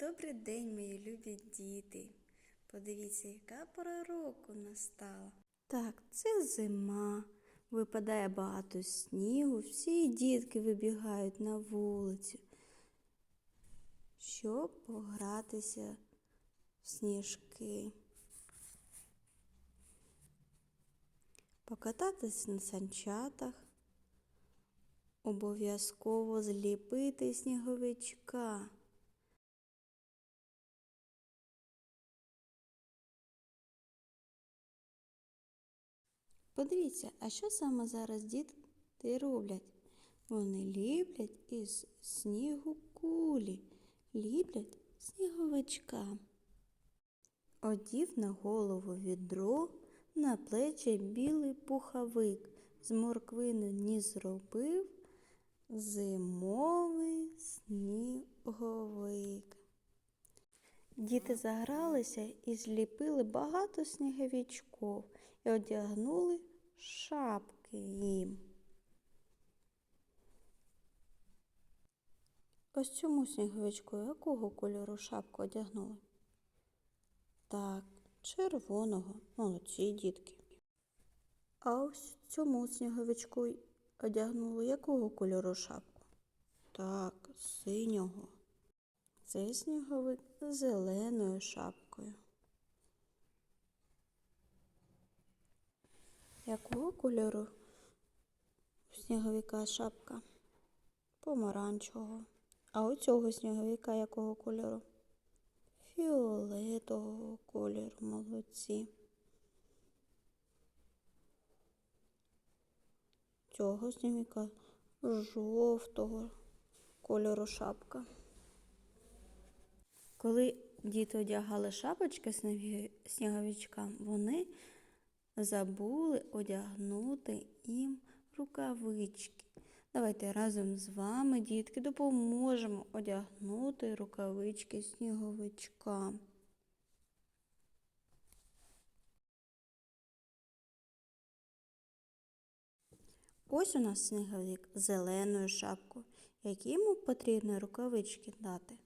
Добрий день, мої любі діти. Подивіться, яка пора року настала. Так, це зима. Випадає багато снігу, всі дітки вибігають на вулицю, щоб погратися в сніжки. Покататись на санчатах, обов'язково зліпити сніговичка. Подивіться, а що саме зараз діти роблять? Вони ліплять із снігу кулі, ліплять сніговичка. Одів на голову відро, на плечі білий пуховик, з морквини ні зробив зимовий сніговик. Діти загралися і зліпили багато сніговичків і одягнули шапки їм. Ось цьому сніговичку якого кольору шапку одягнули? Так, червоного, молодці дітки. А ось цьому сніговичку одягнули якого кольору шапку? Так, синього. Цей сніговик з зеленою шапкою. Якого кольору у сніговика шапка? Помаранчевого. А у цього сніговика якого кольору? Фіолетового кольору, молодці. Цього сніговика жовтого кольору шапка. Коли діти одягали шапочки сніговичкам, вони забули одягнути їм рукавички. Давайте разом з вами, дітки, допоможемо одягнути рукавички сніговичкам. Ось у нас сніговик з зеленою шапкою. Які йому потрібно рукавички дати?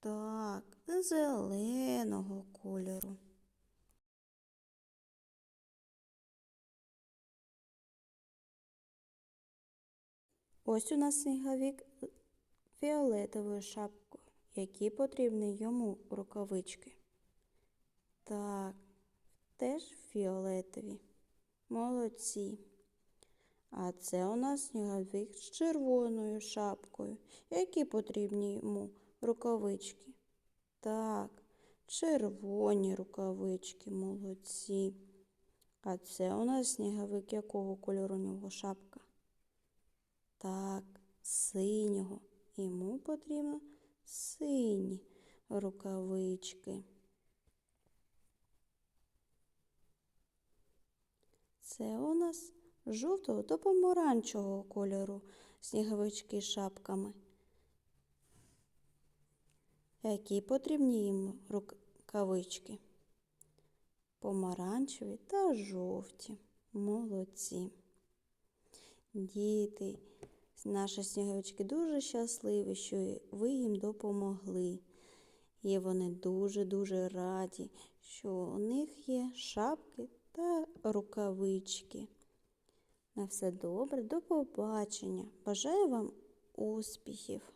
Так, зеленого кольору. Ось у нас сніговик з фіолетовою шапкою. Які потрібні йому рукавички? Так, теж фіолетові. Молодці. А це у нас сніговик з червоною шапкою. Які потрібні йому рукавички? Так, червоні рукавички, молодці. А це у нас сніговик якого кольору у нього шапка? Так, синього. Йому потрібно сині рукавички. Це у нас жовтого та помаранчевого кольору сніговички з шапками. Які потрібні їм рукавички? Помаранчеві та жовті. Молодці. Діти, наші сніговички дуже щасливі, що ви їм допомогли. І вони дуже-дуже раді, що у них є шапки та рукавички. На все добре, до побачення. Бажаю вам успіхів!